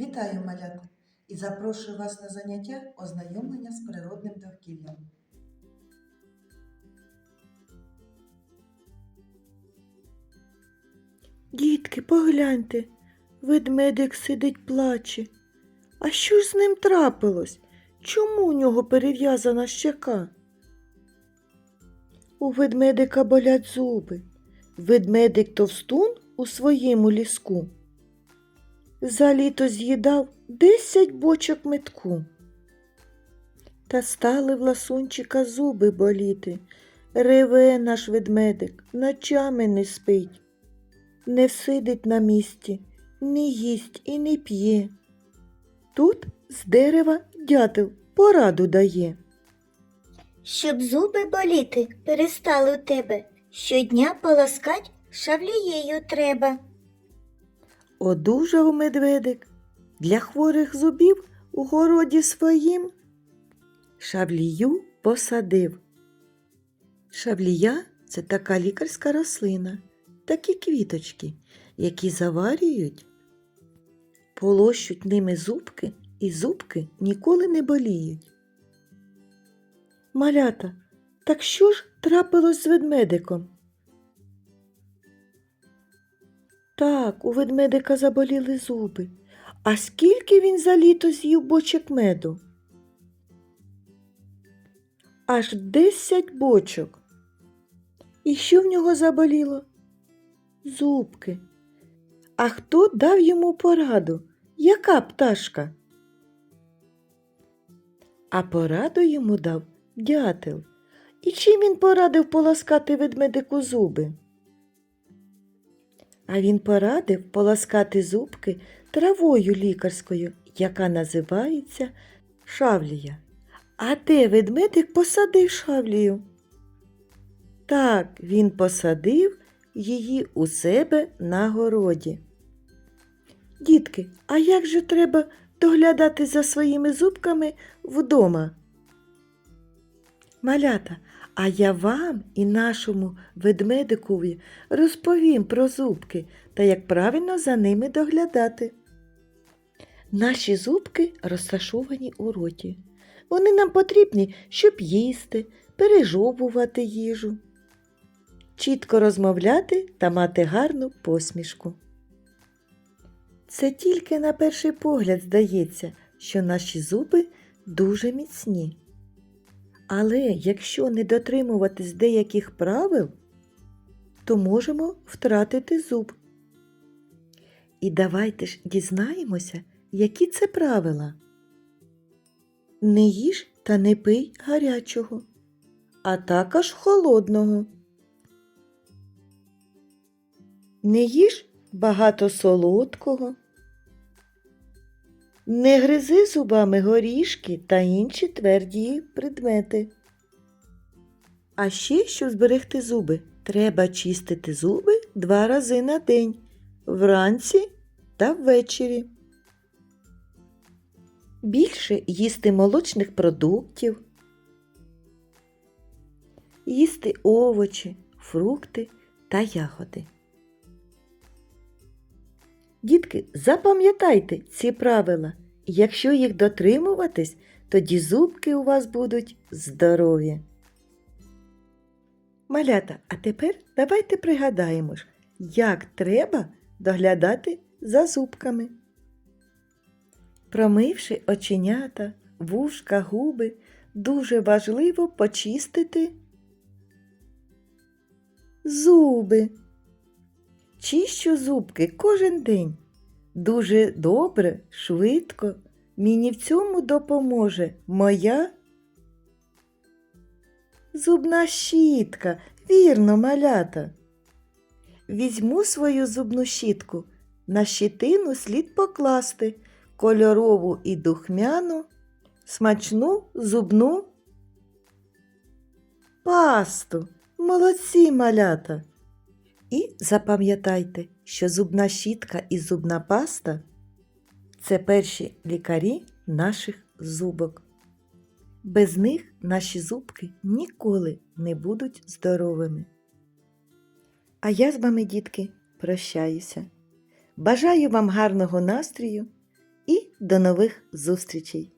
Вітаю, малята! І запрошую вас на заняття ознайомлення з природним довкіллям. Дітки, погляньте, ведмедик сидить плаче. А що ж з ним трапилось? Чому у нього перев'язана щека? У ведмедика болять зуби. Ведмедик товстун у своєму ліску. За літо з'їдав десять бочок метку. Та стали в ласунчика зуби боліти. Реве наш ведмедик, ночами не спить не сидить на місці, не їсть і не п'є. Тут з дерева дятел пораду дає. Щоб зуби боліти перестали у тебе, щодня полоскать шавлією треба. Одужав медведик для хворих зубів у городі своїм. Шавлію посадив. Шавлія це така лікарська рослина, такі квіточки, які заварюють, полощуть ними зубки, і зубки ніколи не боліють. Малята, так що ж трапилось з ведмедиком? Так, у ведмедика заболіли зуби. А скільки він за літо з'їв бочок меду? Аж десять бочок. І що в нього заболіло? Зубки. А хто дав йому пораду? Яка пташка? А пораду йому дав дятел. І чим він порадив полоскати ведмедику зуби? А він порадив полоскати зубки травою лікарською, яка називається шавлія. А де ведмедик посадив шавлію? Так, він посадив її у себе на городі. Дітки, а як же треба доглядати за своїми зубками вдома? Малята, а я вам і нашому ведмедикові розповім про зубки та як правильно за ними доглядати. Наші зубки розташовані у роті. Вони нам потрібні, щоб їсти, пережовувати їжу, чітко розмовляти та мати гарну посмішку. Це тільки на перший погляд здається, що наші зуби дуже міцні. Але якщо не дотримуватись деяких правил, то можемо втратити зуб. І давайте ж дізнаємося, які це правила. Не їж та не пий гарячого, а також холодного. Не їж багато солодкого. Не гризи зубами горішки та інші тверді предмети. А ще, щоб зберегти зуби, треба чистити зуби два рази на день вранці та ввечері. Більше їсти молочних продуктів, їсти овочі, фрукти та ягоди. Дітки, запам'ятайте ці правила. Якщо їх дотримуватись, тоді зубки у вас будуть здорові. Малята, а тепер давайте пригадаємо, як треба доглядати за зубками. Промивши оченята, вушка, губи, дуже важливо почистити зуби. Чищу зубки кожен день. Дуже добре, швидко. Мені в цьому допоможе моя зубна щітка, вірно, малята. Візьму свою зубну щітку. На щитину слід покласти кольорову і духмяну, смачну зубну пасту. Молодці малята! І запам'ятайте, що зубна щітка і зубна паста це перші лікарі наших зубок. Без них наші зубки ніколи не будуть здоровими. А я з вами, дітки, прощаюся. Бажаю вам гарного настрою і до нових зустрічей!